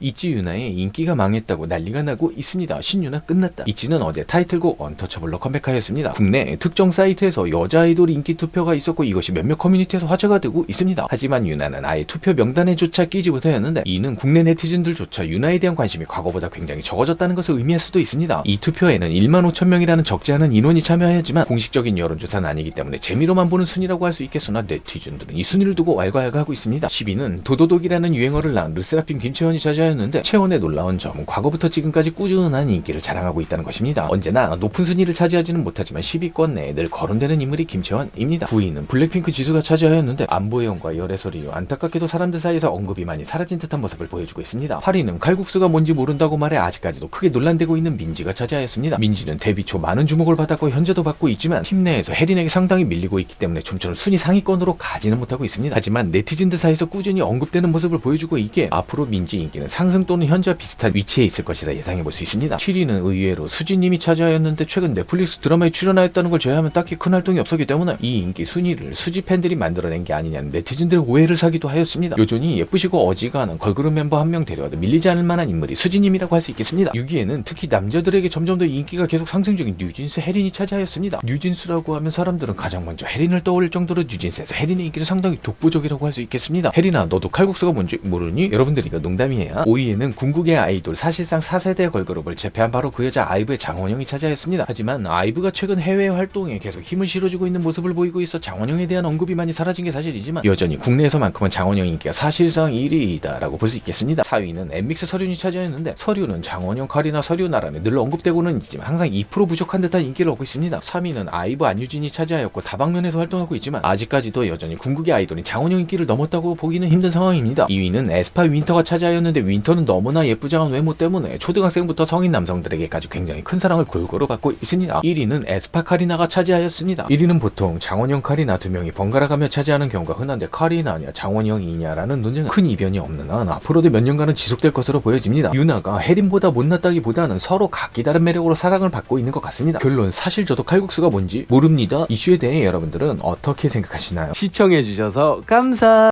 이지 유나의 인기가 망했다고 난리가 나고 있습니다. 신유나 끝났다. 이지는 어제 타이틀곡 언터처블로 컴백하였습니다. 국내 특정 사이트에서 여자 아이돌 인기 투표가 있었고 이것이 몇몇 커뮤니티에서 화제가 되고 있습니다. 하지만 유나는 아예 투표 명단에조차 끼지 못하였는데 이는 국내 네티즌들조차 유나에 대한 관심이 과거보다 굉장히 적어졌다는 것을 의미할 수도 있습니다. 이 투표에는 1만 5천 명이라는 적지 않은 인원이 참여하였지만 공식적인 여론조사는 아니기 때문에 재미로만 보는 순위라고 할 수 있겠으나 네티즌들은 이 순위를 두고 왈가왈가하고 있습니다. 10위는 도도독이라는 유행어를 낳은 르세라핌 김채원이 차지하였 는데 채원의 놀라운 점은 과거부터 지금까지 꾸준한 인기를 자랑하고 있다는 것입니다. 언제나 높은 순위를 차지하지는 못하지만 10위권 내에 늘 거론되는 인물이 김채원입니다. 9위는 블랙핑크 지수가 차지하였는데 안보의 영과 열애 소리요 안타깝게도 사람들 사이에서 언급이 많이 사라진 듯한 모습을 보여주고 있습니다. 8위는 칼국수가 뭔지 모른다고 말해 아직까지도 크게 논란되고 있는 민지가 차지하였습니다. 민지는 데뷔 초 많은 주목을 받았고 현재도 받고 있지만 팀 내에서 혜린에게 상당히 밀리고 있기 때문에 좀처럼 순위 상위권으로 가지는 못하고 있습니다. 하지만 네티즌들 사이에서 꾸준히 언급되는 모습을 보여주고 있기에 앞으로 민지 인기는 상승 또는 현재와 비슷한 위치에 있을 것이라 예상해 볼 수 있습니다. 7위는 의외로 수지님이 차지하였는데 최근 넷플릭스 드라마에 출연하였다는 걸 제외하면 딱히 큰 활동이 없었기 때문에 이 인기 순위를 수지 팬들이 만들어낸 게 아니냐는 네티즌들의 오해를 사기도 하였습니다. 여전히 예쁘시고 어지간한 걸그룹 멤버 한 명 데려와도 밀리지 않을 만한 인물이 수지님이라고 할 수 있겠습니다. 6위에는 특히 남자들에게 점점 더 인기가 계속 상승 중인 뉴진스 혜린이 차지하였습니다. 뉴진스라고 하면 사람들은 가장 먼저 혜린을 떠올릴 정도로 뉴진스에서 혜린의 인기는 상당히 독보적이라고 할 수 있겠습니다. 혜린아 너도 칼국수가 뭔지 모르니? 여러분들이 이거 농담이에요. 5위에는 궁극의 아이돌 사실상 4세대 걸그룹을 제패한 바로 그 여자 아이브의 장원영이 차지하였습니다. 하지만 아이브가 최근 해외 활동에 계속 힘을 실어주고 있는 모습을 보이고 있어 장원영에 대한 언급이 많이 사라진 게 사실이지만 여전히 국내에서만큼은 장원영 인기가 사실상 1위이다라고 볼 수 있겠습니다. 4위는 엠믹스 서륜이 차지하였는데 서륜은 장원영 카리나 서륜아람에 늘 언급되고는 있지만 항상 2% 부족한 듯한 인기를 얻고 있습니다. 3위는 아이브 안유진이 차지하였고 다방면에서 활동하고 있지만 아직까지도 여전히 궁극의 아이돌인 장원영 인기를 넘었다고 보기는 힘든 상황입니다. 2위는 에스파 윈터가 차지하였는데 윈 터는 너무나 예쁘장한 외모 때문에 초등학생부터 성인 남성들에게까지 굉장히 큰 사랑을 골고루 받고 있습니다. 1위는 에스파 카리나가 차지하였습니다. 1위는 보통 장원영 카리나 두 명이 번갈아가며 차지하는 경우가 흔한데 카리나냐 장원영이냐라는 논쟁은 큰 이변이 없는 한 앞으로도 몇 년간은 지속될 것으로 보여집니다. 유나가 혜린보다 못났다기보다는 서로 각기 다른 매력으로 사랑을 받고 있는 것 같습니다. 결론 사실 저도 칼국수가 뭔지 모릅니다. 이슈에 대해 여러분들은 어떻게 생각하시나요? 시청해주셔서 감사.